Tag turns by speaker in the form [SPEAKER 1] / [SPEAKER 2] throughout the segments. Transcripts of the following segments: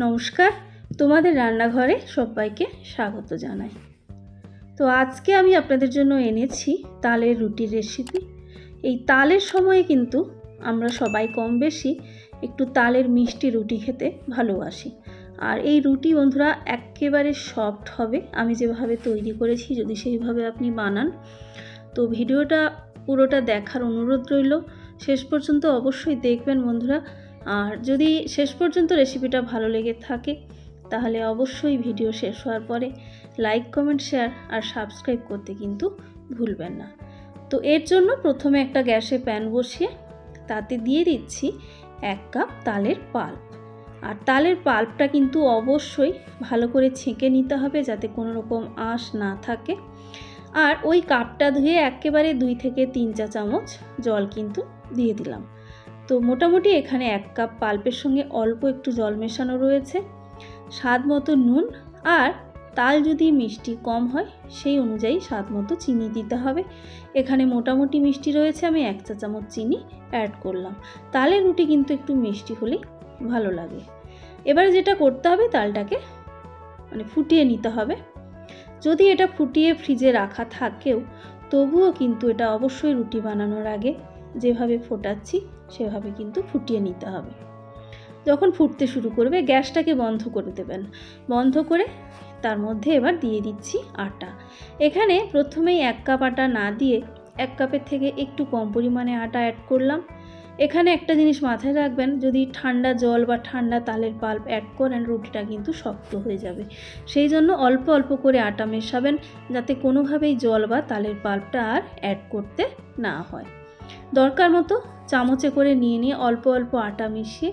[SPEAKER 1] নমস্কার। তোমাদের রান্নাঘরে সবাইকে স্বাগত জানাই। তো আজকে আমি আপনাদের জন্য এনেছি তালের রুটির রেসিপি এই তালের সময়ে কিন্তু আমরা সবাই কম বেশি একটু তালের মিষ্টি রুটি খেতে ভালোবাসি। আর এই রুটি বন্ধুরা একেবারে সফট হবে, আমি যেভাবে তৈরি করেছি যদি সেইভাবে আপনি বানান। তো ভিডিওটা পুরোটা দেখার অনুরোধ রইল। শেষ পর্যন্ত অবশ্যই দেখবেন বন্ধুরা। আর যদি শেষ পর্যন্ত রেসিপিটা ভালো লেগে থাকে, তাহলে অবশ্যই ভিডিও শেষ হওয়ার পরে লাইক, কমেন্ট, শেয়ার আর সাবস্ক্রাইব করতে কিন্তু ভুলবেন না। তো এর জন্য প্রথমে একটা গ্যাসে প্যান বসিয়ে তাতে দিয়ে দিচ্ছি এক কাপ তালের পাল্প। আর তালের পাল্পটা কিন্তু অবশ্যই ভালো করে ছেঁকে নিতে হবে যাতে কোনো রকম আঁশ না থাকে। আর ওই কাপটা ধুয়ে একেবারে দুই থেকে তিন চা চামচ জল কিন্তু দিয়ে দিলাম। তো মোটামুটি এখানে এক কাপ পাল্পের সঙ্গে অল্প একটু জল মেশানো রয়েছে, স্বাদ মতো নুন আর তাল যদি মিষ্টি কম হয়, সেই অনুযায়ী স্বাদ মতো চিনি দিতে হবে। এখানে মোটামুটি মিষ্টি রয়েছে, আমি এক চা চামচ চিনি অ্যাড করলাম। তালের রুটি কিন্তু একটু মিষ্টি হলেই ভালো লাগে। এবারে যেটা করতে হবে, তালটাকে মানে ফুটিয়ে নিতে হবে। যদি এটা ফুটিয়ে ফ্রিজে রাখা থাকেও, তবুও কিন্তু এটা অবশ্যই রুটি বানানোর আগে যেভাবে ফোটাচ্ছি, সেভাবে কিন্তু ফুটিয়ে নিতে হবে। যখন ফুটতে শুরু করবে, গ্যাসটাকে বন্ধ করে দেবেন। বন্ধ করে তার মধ্যে এবার দিয়ে দিচ্ছি আটা। এখানে প্রথমেই এক কাপ আটা না দিয়ে এক কাপের থেকে একটু কম পরিমাণে আটা অ্যাড করলাম। এখানে একটা জিনিস মাথায় রাখবেন, যদি ঠান্ডা জল বা ঠান্ডা তালের পাল্প অ্যাড করেন, রুটিটা কিন্তু শক্ত হয়ে যাবে। সেই জন্য অল্প অল্প করে আটা মেশাবেন, যাতে কোনোভাবেই জল বা তালের পাল্পটা আর অ্যাড করতে না হয়। দরকার মতো চামচে করে নিয়ে নিয়ে অল্প অল্প আটা মিশিয়ে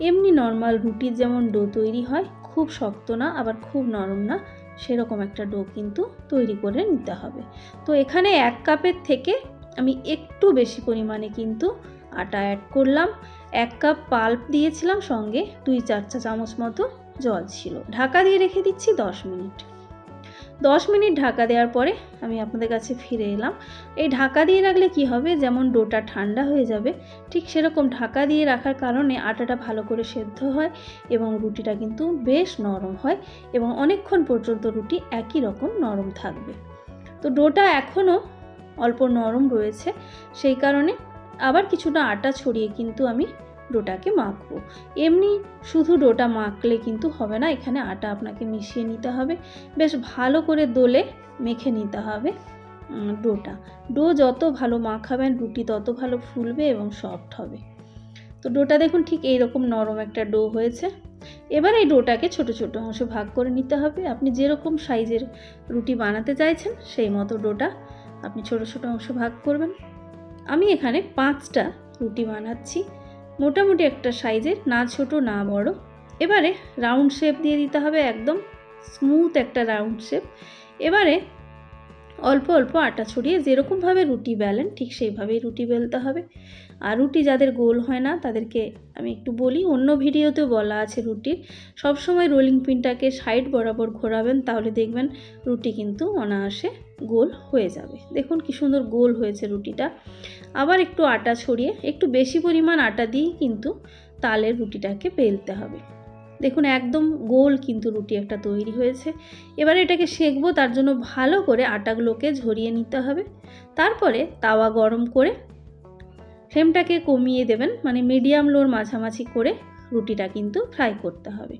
[SPEAKER 1] এমনি নর্মাল রুটির যেমন ডো তৈরি হয়, খুব শক্ত না, আবার খুব নরম না, সেরকম একটা ডো কিন্তু তৈরি করে নিতে হবে। তো এখানে এক কাপের থেকে আমি একটু বেশি পরিমাণে কিন্তু আটা অ্যাড করলাম। এক কাপ পাল্প দিয়েছিলাম সঙ্গে দুই চার চা চামচ মতো জল ছিল। ঢাকা দিয়ে রেখে দিচ্ছি দশ মিনিট। দশ মিনিট ঢাকা দেওয়ার পরে আমি আপনাদের কাছে ফিরে এলাম। এই ঢাকা দিয়ে রাখলে কি হবে? যেমন ডোটা ঠান্ডা হয়ে যাবে, ঠিক সেরকম ঢাকা দিয়ে রাখার কারণে আটাটা ভালো করে সেদ্ধ হয় এবং রুটিটা কিন্তু বেশ নরম হয় এবং অনেকক্ষণ পর্যন্ত রুটি একই রকম নরম থাকবে। তো ডোটা এখনও অল্প নরম রয়েছে, সেই কারণে আবার কিছুটা আটা ছড়িয়ে কিন্তু আমি ডোটাকে মাখবো। এমনি শুধু ডোটা মাখলে কিন্তু হবে না, এখানে আটা আপনাকে মিশিয়ে নিতে হবে। বেশ ভালো করে দোলে মেখে নিতে হবে ডোটা। ডো যত ভালো মাখাবেন, রুটি তত ভালো ফুলবে এবং সফট হবে। তো ডোটা দেখুন ঠিক এইরকম নরম একটা ডো হয়েছে। এবার এই ডোটাকে ছোট ছোট অংশে ভাগ করে নিতে হবে। আপনি যেরকম সাইজের রুটি বানাতে চাইছেন, সেই মতো ডোটা আপনি ছোট ছোট অংশ ভাগ করবেন। আমি এখানে পাঁচটা রুটি বানাচ্ছি। মোটামুটি একটা সাইজের, না ছোট, না বড়। এবারে রাউন্ড শেপ দিয়ে দিতে হবে একদম স্মুথ একটা রাউন্ড শেপ এবারে অল্প অল্প আটা ছড়িয়ে যেরকমভাবে রুটি বেলেন, ঠিক সেইভাবেই রুটি বেলতে হবে। আর রুটি যাদের গোল হয় না, তাদেরকে আমি একটু বলি, অন্য ভিডিওতেও বলা আছে রুটির। সবসময় রোলিং পিনটাকে সাইড বরাবর ঘোরাবেন, তাহলে দেখবেন রুটি কিন্তু অনায়াসে গোল হয়ে যাবে। দেখুন কি সুন্দর গোল হয়েছে রুটিটা। আবার একটু আটা ছড়িয়ে, একটু বেশি পরিমাণ আটা দিয়েই কিন্তু তালের রুটিটাকে বেলতে হবে। দেখুন একদম গোল কিন্তু রুটি একটা তৈরি হয়েছে। এবার এটাকে সেঁকবো, তার জন্য ভালো করে আটাগুলোকে ঝরিয়ে নিতে হবে। তারপরে তাওয়া গরম করে ফ্লেমটাকে কমিয়ে দেবেন মানে মিডিয়াম লোর মাঝামাঝি করে রুটিটা কিন্তু ফ্রাই করতে হবে।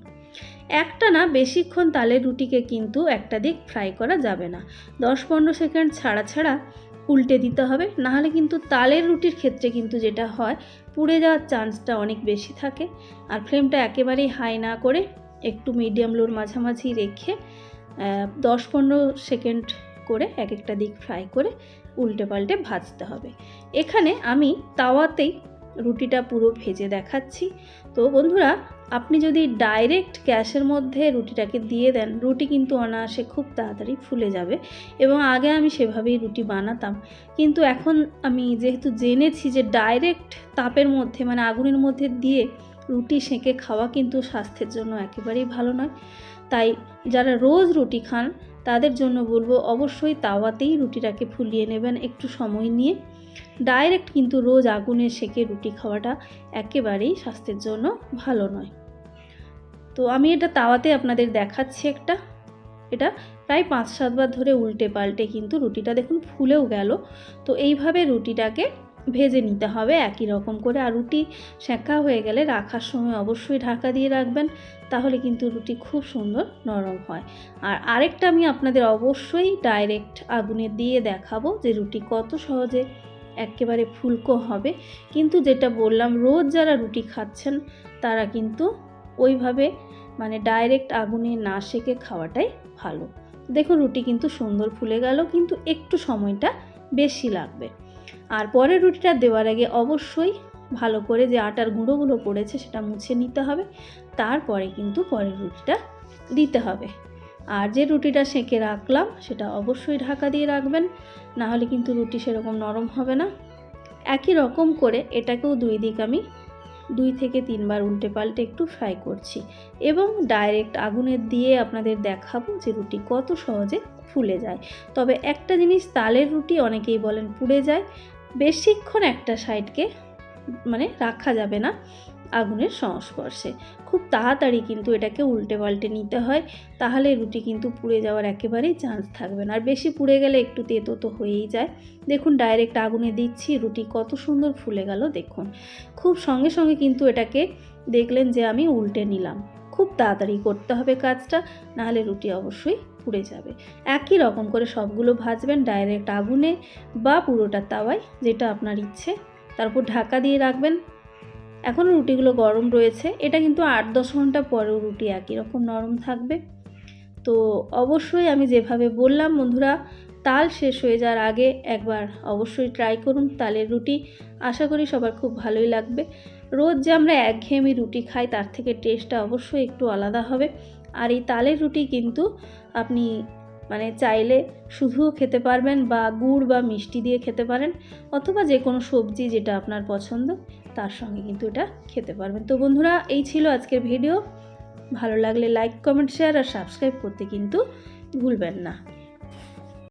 [SPEAKER 1] একটা না বেশিক্ষণ তালের রুটিকে কিন্তু একটা দিক ফ্রাই করা যাবে না। দশ পনেরো সেকেন্ড ছাড়া ছাড়া উল্টে দিতে হবে, নাহলে কিন্তু তালের রুটির ক্ষেত্রে কিন্তু যেটা হয়, পুড়ে যাওয়ার চান্সটা অনেক বেশি থাকে। আর ফ্লেমটা একেবারেই হাই না করে একটু মিডিয়াম লোর মাঝামাঝি রেখে দশ পনেরো সেকেন্ড করে এক একটা দিক ফ্রাই করে উল্টে পাল্টে ভাজতে হবে। এখানে আমি তাওয়াতেই রুটিটা পুরো ভেজে দেখাচ্ছি। তো বন্ধুরা, আপনি যদি ডাইরেক্ট গ্যাসের মধ্যে রুটিটাকে দিয়ে দেন, রুটি কিন্তু অনায়াসে খুব তাড়াতাড়ি ফুলে যাবে এবং আগে আমি সেভাবেই রুটি বানাতাম। কিন্তু এখন আমি যেহেতু জেনেছি যে ডাইরেক্ট তাপের মধ্যে মানে আগুনের মধ্যে দিয়ে রুটি সেঁকে খাওয়া কিন্তু স্বাস্থ্যের জন্য একেবারেই ভালো নয়। তাই যারা রোজ রুটি খান, তাদের জন্য বলব অবশ্যই তাওয়াতেই রুটিটাকে ফুলিয়ে নেবেন একটু সময় নিয়ে। ডাইরেক্ট কিন্তু রোজ আগুনে সেকে রুটি খাওয়াটা একেবারেই স্বাস্থ্যের জন্য ভালো নয়। তো আমি এটা তাওয়াতে আপনাদের দেখাচ্ছি একটা। এটা প্রায় পাঁচ সাতবার ধরে উল্টে পাল্টে কিন্তু রুটিটা দেখুন ফুলেও গেল। তো এইভাবে রুটিটাকে ভেজে নিতে হবে একই রকম করে। আর রুটি সেঁকা হয়ে গেলে রাখার সময় অবশ্যই ঢাকা দিয়ে রাখবেন, তাহলে কিন্তু রুটি খুব সুন্দর নরম হয়। আর আরেকটা আমি আপনাদের অবশ্যই ডাইরেক্ট আগুনে দিয়ে দেখাবো যে রুটি কত সহজে একেবারে ফুলকো হবে। কিন্তু যেটা বললাম, রোজ যারা রুটি খাচ্ছেন, তারা কিন্তু ওইভাবে মানে ডাইরেক্ট আগুনে না সেকে খাওয়াটাই ভালো। দেখুন, রুটি কিন্তু সুন্দর ফুলে গেল, কিন্তু একটু সময়টা বেশি লাগবে। আর পরের রুটিটা দেওয়ার আগে অবশ্যই ভালো করে যে আটার গুঁড়োগুলো পড়েছে, সেটা মুছে নিতে হবে। তারপরে কিন্তু পরের রুটিটা দিতে হবে। আর যে রুটিটা সেঁকে রাখলাম, সেটা অবশ্যই ঢাকা দিয়ে রাখবেন, না হলে কিন্তু রুটি সেরকম নরম হবে না। একই রকম করে এটাকেও দুই দিক আমি দুই থেকে তিনবার উল্টে পাল্টে একটু ফ্রাই করছি এবং ডাইরেক্ট আগুনে দিয়ে আপনাদের দেখাবো যে রুটি কত সহজে ফুলে যায়। তবে একটা জিনিস তালের রুটি অনেকেই বলেন পুড়ে যায়, বেশিক্ষণ একটা সাইডকে মানে রাখা যাবে না। আগুনের সংস্পর্শে। খুব তাড়াতাড়ি কিন্তু এটাকে উল্টে পাল্টে নিতে হয়, তাহলে রুটি কিন্তু পুড়ে যাওয়ার একেবারেই চান্স থাকবে না। আর বেশি পুড়ে গেলে একটু তেতো তো হয়েই যায়। দেখুন ডাইরেক্ট আগুনে দিচ্ছি, রুটি কত সুন্দর ফুলে গেল, দেখুন। খুব সঙ্গে সঙ্গে কিন্তু এটাকে দেখলেন যে আমি উল্টে নিলাম। খুব তাড়াতাড়ি করতে হবে কাজটা, নাহলে রুটি অবশ্যই পুড়ে যাবে। একই রকম করে সবগুলো ভাজবেন ডাইরেক্ট আগুনে বা পুরোটা তাওয়ায়, যেটা আপনার ইচ্ছে। তারপর ঢাকা দিয়ে রাখবেন। এখনও রুটিগুলো গরম রয়েছে। এটা কিন্তু আট দশ ঘণ্টা পরেও রুটি একই রকম নরম থাকবে। তো অবশ্যই আমি যেভাবে বললাম, বন্ধুরা, তাল শেষ হয়ে যাওয়ার আগে একবার অবশ্যই ট্রাই করুন তালের রুটি। আশা করি সবার খুব ভালোই লাগবে। রোজ যে আমরা একঘেয়েমি রুটি খাই, তার থেকে টেস্টটা অবশ্যই একটু আলাদা হবে। আর এই তালের রুটি কিন্তু আপনি মানে চাইলে শুধুও খেতে পারবেন বা গুড় বা মিষ্টি দিয়ে খেতে পারেন অথবা যে কোনো সবজি যেটা আপনার পছন্দ, তার সঙ্গে কিন্তু এটা খেতে পারবেন। তো বন্ধুরা, এই ছিল আজকের ভিডিও। ভালো লাগলে লাইক কমেন্ট শেয়ার আর সাবস্ক্রাইব করতে কিন্তু ভুলবেন না।